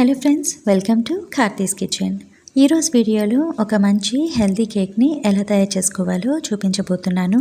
Hello friends welcome to Karthi's kitchen. ఈరోజు వీడియోలో ఒక మంచి హెల్తీ కేక్ని ఎలా తయారు చేసుకోవాలో చూపించబోతున్నాను.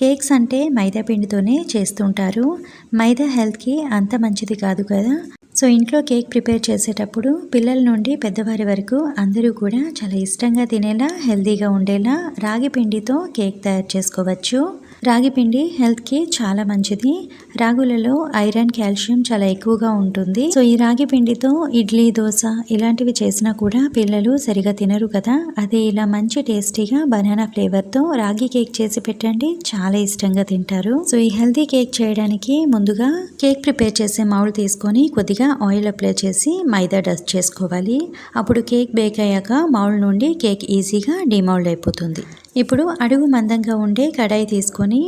కేక్స్ అంటే మైదా పిండితోనే చేస్తుంటారు మైదా హెల్త్కి అంత మంచిది కాదు కదా? సో ఇంట్లో కేక్ ప్రిపేర్ చేసేటప్పుడు పిల్లల నుండి పెద్దవారి వరకు అందరూ కూడా చాలా ఇష్టంగా తినేలా హెల్తీగా ఉండేలా రాగి పిండితో కేక్ తయారు చేసుకోవచ్చు. రాగి పిండి హెల్త్కి చాలా మంచిది. రాగులలో ఐరన్ కాల్షియం చాలా ఎక్కువగా ఉంటుంది. సో ఈ రాగి పిండితో ఇడ్లీ దోశ ఇలాంటివి చేసినా కూడా పిల్లలు సరిగా తినరు కదా. అదే ఇలా మంచి టేస్టీగా బనానా ఫ్లేవర్తో రాగి కేక్ చేసి పెట్టండి. చాలా ఇష్టంగా తింటారు. సో ఈ హెల్తీ కేక్ చేయడానికి ముందుగా కేక్ ప్రిపేర్ చేసే మౌల్ తీసుకొని కొద్దిగా ఆయిల్ అప్లై చేసి మైదా డస్ట్ చేసుకోవాలి. అప్పుడు కేక్ బేక్ అయ్యాక మౌల్ నుండి కేక్ ఈజీగా డిమౌల్డ్ అయిపోతుంది. ఇప్పుడు అడుగు మందంగా ఉండే కడాయి తీసుకొని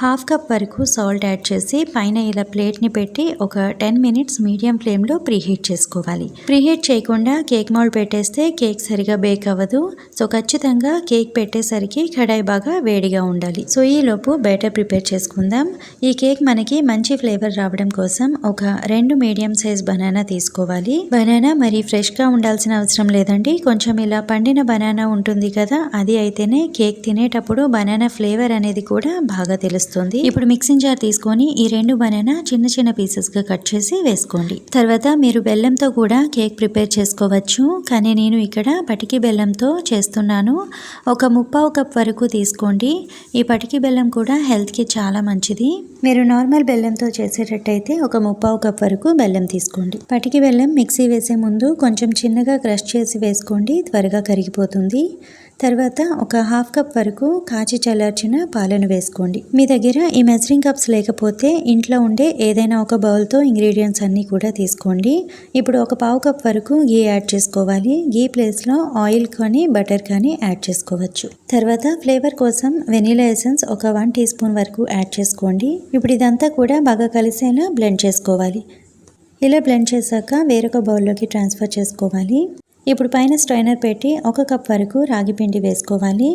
హాఫ్ కప్ వరకు సాల్ట్ యాడ్ చేసి పైన ఇలా ప్లేట్ని పెట్టి ఒక టెన్ మినిట్స్ మీడియం ఫ్లేమ్లో ప్రీహీట్ చేసుకోవాలి. ప్రీహీట్ చేయకుండా కేక్ మౌల్డ్ పెట్టేస్తే కేక్ సరిగా బేక్ అవ్వదు. సో ఖచ్చితంగా కేక్ పెట్టేసరికి కడాయి బాగా వేడిగా ఉండాలి. సో ఈ లోపు బేటర్ ప్రిపేర్ చేసుకుందాం. ఈ కేక్ మనకి మంచి ఫ్లేవర్ రావడం కోసం ఒక రెండు మీడియం సైజ్ బనానా తీసుకోవాలి. బనానా మరి ఫ్రెష్గా ఉండాల్సిన అవసరం లేదండి. కొంచెం ఇలా పండిన బనానా ఉంటుంది కదా అది అయితేనే కేక్ తినేటప్పుడు బనానా ఫ్లేవర్ అనేది కూడా బాగా తెలుస్తుంది. ఇప్పుడు మిక్సింగ్ జార్ తీసుకొని ఈ రెండు బనానా చిన్న చిన్న పీసెస్గా కట్ చేసి వేసుకోండి. తర్వాత మీరు బెల్లంతో కూడా కేక్ ప్రిపేర్ చేసుకోవచ్చు. కానీ నేను ఇక్కడ పటికి బెల్లంతో చేస్తున్నాను. ఒక ముప్పావు కప్ వరకు తీసుకోండి. ఈ పటికి బెల్లం కూడా హెల్త్కి చాలా మంచిది. మీరు నార్మల్ బెల్లంతో చేసేటట్టయితే ఒక ముప్పావు కప్ వరకు బెల్లం తీసుకోండి. పటికి బెల్లం మిక్సీ వేసే ముందు కొంచెం చిన్నగా క్రష్ చేసి వేసుకోండి. త్వరగా కరిగిపోతుంది. తర్వాత ఒక హాఫ్ కప్ వరకు కాచి చల్లార్చిన పాలను వేసుకోండి. మీ దగ్గర ఈ మెజరింగ్ కప్స్ లేకపోతే ఇంట్లో ఉండే ఏదైనా ఒక బౌల్తో ఇంగ్రీడియంట్స్ అన్నీ కూడా తీసుకోండి. ఇప్పుడు ఒక పావు కప్ వరకు గీ యాడ్ చేసుకోవాలి. గీ ప్లేస్లో ఆయిల్ కానీ బటర్ కానీ యాడ్ చేసుకోవచ్చు. తర్వాత ఫ్లేవర్ కోసం వెనీలా ఎసెన్స్ ఒక వన్ టీ స్పూన్ వరకు యాడ్ చేసుకోండి. ఇప్పుడు ఇదంతా కూడా బాగా కలిసేలా బ్లెండ్ చేసుకోవాలి. ఇలా బ్లెండ్ చేశాక వేరొక బౌల్లోకి ట్రాన్స్ఫర్ చేసుకోవాలి. ఇప్పుడు పైన స్ట్రైనర్ పెట్టి ఒక కప్ వరకు రాగి పిండి వేసుకోవాలి.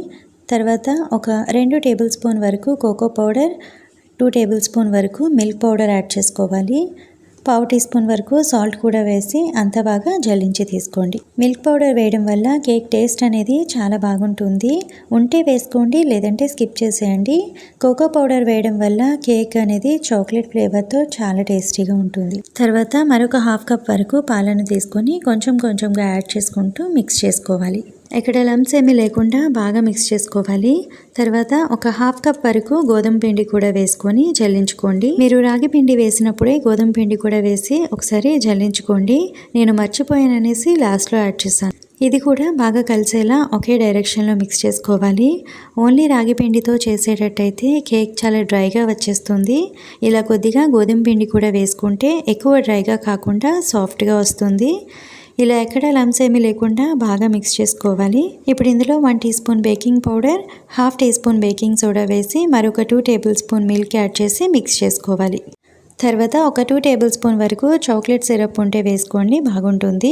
తర్వాత ఒక రెండు టేబుల్ స్పూన్ వరకు cocoa powder two tablespoon వరకు మిల్క్ పౌడర్ యాడ్ చేసుకోవాలి. పావు టీ స్పూన్ వరకు సాల్ట్ కూడా వేసి అంత బాగా జల్లించి తీసుకోండి. మిల్క్ పౌడర్ వేయడం వల్ల కేక్ టేస్ట్ అనేది చాలా బాగుంటుంది. ఉంటే వేసుకోండి లేదంటే స్కిప్ చేసేయండి. కోకో పౌడర్ వేయడం వల్ల కేక్ అనేది చాక్లెట్ ఫ్లేవర్తో చాలా టేస్టీగా ఉంటుంది. తర్వాత మరొక హాఫ్ కప్ వరకు పాలను తీసుకొని కొంచెం కొంచెంగా యాడ్ చేసుకుంటూ మిక్స్ చేసుకోవాలి. ఇక్కడ లంప్స్ ఏమీ లేకుండా బాగా మిక్స్ చేసుకోవాలి. తర్వాత ఒక హాఫ్ కప్ వరకు గోధుమ పిండి కూడా వేసుకొని జల్లించుకోండి. మీరు రాగి పిండి వేసినప్పుడే గోధుమ పిండి కూడా వేసి ఒకసారి జల్లించుకోండి. నేను మర్చిపోయాననేసి లాస్ట్లో యాడ్ చేశాను. ఇది కూడా బాగా కలిసేలా ఒకే డైరెక్షన్లో మిక్స్ చేసుకోవాలి. ఓన్లీ రాగి పిండితో చేసేటట్టయితే కేక్ చాలా డ్రైగా వచ్చేస్తుంది. ఇలా కొద్దిగా గోధుమ పిండి కూడా వేసుకుంటే ఎక్కువ డ్రైగా కాకుండా సాఫ్ట్గా వస్తుంది. ఇలా ఎక్కడ లమ్స్ ఏమీ లేకుండా బాగా మిక్స్ చేసుకోవాలి. ఇప్పుడు ఇందులో one teaspoon baking powder half teaspoon baking soda వేసి మరొక two tablespoon milk add చేసి మిక్స్ చేసుకోవాలి. తర్వాత ఒక టూ టేబుల్ స్పూన్ వరకు చాక్లెట్ సిరప్ ఉంటే వేసుకోండి బాగుంటుంది.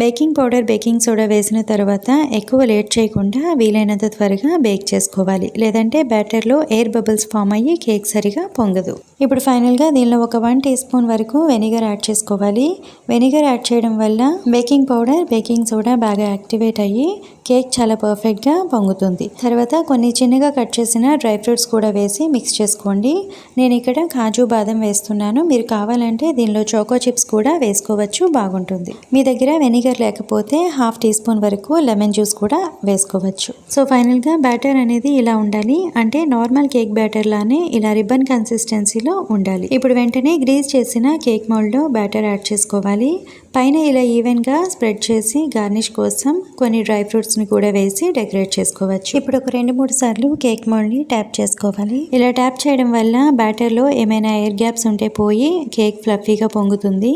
బేకింగ్ పౌడర్ బేకింగ్ సోడా వేసిన తర్వాత ఎక్కువ లేట్ చేయకుండా వీలైనంత త్వరగా బేక్ చేసుకోవాలి. లేదంటే బ్యాటర్లో ఎయిర్ బబుల్స్ ఫామ్ అయ్యి కేక్ సరిగా పొంగదు. ఇప్పుడు ఫైనల్గా దీనిలో ఒక వన్ టీ స్పూన్ వరకు వెనిగర్ యాడ్ చేసుకోవాలి. వెనిగర్ యాడ్ చేయడం వల్ల బేకింగ్ పౌడర్ బేకింగ్ సోడా బాగా యాక్టివేట్ అయ్యి కేక్ చాలా పర్ఫెక్ట్గా పొంగుతుంది. తర్వాత కొన్ని చిన్నగా కట్ చేసిన డ్రై ఫ్రూట్స్ కూడా వేసి మిక్స్ చేసుకోండి. నేను ఇక్కడ కాజు బాదం వేస్తున్నాను. మీరు కావాలంటే దీనిలో చోకో చిప్స్ కూడా వేసుకోవచ్చు. బాగుంటుంది. మీ దగ్గర వెనిగర్ లేకపోతే హాఫ్ టీ స్పూన్ వరకు లెమన్ జ్యూస్ కూడా వేసుకోవచ్చు. సో ఫైనల్గా బ్యాటర్ అనేది ఇలా ఉండాలి. అంటే నార్మల్ కేక్ బ్యాటర్ లానే ఇలా రిబ్బన్ కన్సిస్టెన్సీలో ఉండాలి. ఇప్పుడు వెంటనే గ్రీజ్ చేసిన కేక్ మోల్డ్లో బ్యాటర్ యాడ్ చేసుకోవాలి. పైన ఇలా ఈవెన్గా స్ప్రెడ్ చేసి గార్నిష్ కోసం కొన్ని డ్రై ఫ్రూట్స్ని కూడా వేసి డెకరేట్ చేసుకోవచ్చు. ఇప్పుడు ఒక రెండు మూడు సార్లు కేక్ మోల్డ్ని ట్యాప్ చేసుకోవాలి. ఇలా ట్యాప్ చేయడం వల్ల బ్యాటర్లో ఏమైనా ఎయిర్ గ్యాప్స్ ఉంటే పోయి కేక్ ఫ్లఫీగా పొంగుతుంది.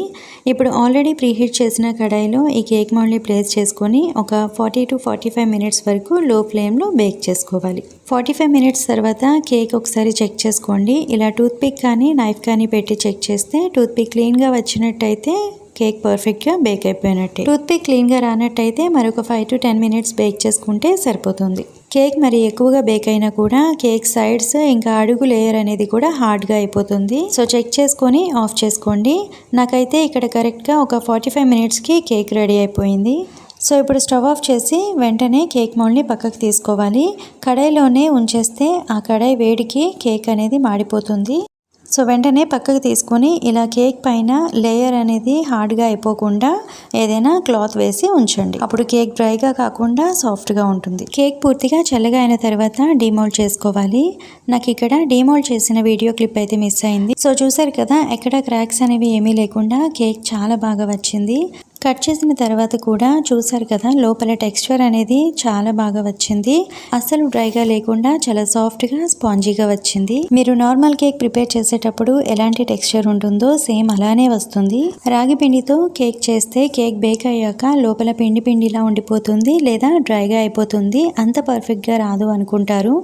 ఇప్పుడు ఆల్రెడీ ప్రీహీట్ చేసిన కడాయిలో ఈ కేక్ మోల్డ్ని ప్లేస్ చేసుకొని ఒక forty to forty five minutes వరకు లో ఫ్లేమ్లో బేక్ చేసుకోవాలి. ఫార్టీ ఫైవ్ మినిట్స్ తర్వాత కేక్ ఒకసారి చెక్ చేసుకోండి. ఇలా టూత్ పిక్ కానీ నైఫ్ కానీ పెట్టి చెక్ చేస్తే టూత్ పిక్ క్లీన్గా వచ్చినట్టయితే కేక్ పర్ఫెక్ట్గా బేక్ అయిపోయినట్టే. టూత్పిక్ క్లీన్గా రానట్టయితే మరొక five to ten minutes bake చేసుకుంటే సరిపోతుంది. కేక్ మరి ఎక్కువగా బేక్ అయినా కూడా కేక్ సైడ్స్ ఇంకా అడుగు లేయర్ అనేది కూడా హార్డ్గా అయిపోతుంది. సో చెక్ చేసుకొని ఆఫ్ చేసుకోండి. నాకైతే ఇక్కడ కరెక్ట్గా ఒక ఫార్టీ ఫైవ్ మినిట్స్కి కేక్ రెడీ అయిపోయింది. సో ఇప్పుడు స్టవ్ ఆఫ్ చేసి వెంటనే కేక్ మౌల్డ్ని పక్కకు తీసుకోవాలి. కడాయిలోనే ఉంచేస్తే ఆ కడాయి వేడికి కేక్ అనేది మాడిపోతుంది. సో వెంటనే పక్కకు తీసుకొని ఇలా కేక్ పైన లేయర్ అనేది హార్డ్గా అయిపోకుండా ఏదైనా క్లాత్ వేసి ఉంచండి. అప్పుడు కేక్ డ్రైగా కాకుండా సాఫ్ట్గా ఉంటుంది. కేక్ పూర్తిగా చల్లగా అయిన తర్వాత డిమోల్డ్ చేసుకోవాలి. నాకు ఇక్కడ డిమోల్డ్ చేసిన వీడియో క్లిప్ అయితే మిస్ అయింది. సో చూసారు కదా ఎక్కడ క్రాక్స్ అనేవి ఏమీ లేకుండా కేక్ చాలా బాగా వచ్చింది. కట్ చేసిన తర్వాత కూడా చూసారు కదా లోపల టెక్స్చర్ అనేది చాలా బాగా వచ్చింది. అసలు డ్రైగా లేకుండా చాలా సాఫ్ట్గా స్పాంజీగా వచ్చింది. మీరు నార్మల్ కేక్ ప్రిపేర్ చేసేటప్పుడు ఎలాంటి టెక్స్చర్ ఉంటుందో సేమ్ అలానే వస్తుంది. రాగి పిండితో కేక్ చేస్తే కేక్ బేక్ అయ్యాక లోపల పిండి పిండిలా ఉండిపోతుంది లేదా డ్రైగా అయిపోతుంది. అంత పర్ఫెక్ట్గా రాదు అనుకుంటారు.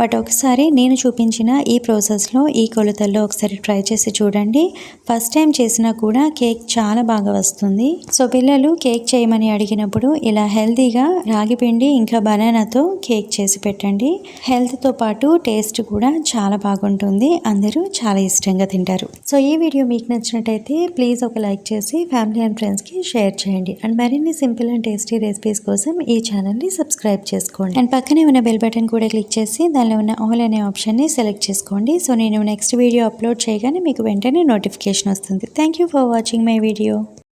బట్ ఒకసారి నేను చూపించిన ఈ ప్రాసెస్లో ఈ కొలతల్లో ఒకసారి ట్రై చేసి చూడండి. ఫస్ట్ టైం చేసినా కూడా కేక్ చాలా బాగా వస్తుంది. సో సో పిల్లలు కేక్ చేయమని అడిగినప్పుడు ఇలా హెల్తీగా రాగి పిండి ఇంకా బనానాతో కేక్ చేసి పెట్టండి. హెల్త్తో పాటు టేస్ట్ కూడా చాలా బాగుంటుంది. అందరూ చాలా ఇష్టంగా తింటారు. సో ఈ వీడియో మీకు నచ్చినట్టయితే ప్లీజ్ ఒక లైక్ చేసి ఫ్యామిలీ అండ్ ఫ్రెండ్స్కి షేర్ చేయండి. అండ్ మరిన్ని సింపుల్ అండ్ టేస్టీ రెసిపీస్ కోసం ఈ ఛానల్ని సబ్స్క్రైబ్ చేసుకోండి. అండ్ పక్కనే ఉన్న బెల్ బటన్ కూడా క్లిక్ చేసి దానిలో ఉన్న ఆల్ అనే ఆప్షన్ని సెలెక్ట్ చేసుకోండి. సో నేను నెక్స్ట్ వీడియో అప్లోడ్ చేయగానే మీకు వెంటనే నోటిఫికేషన్ వస్తుంది. Thank you for watching my video.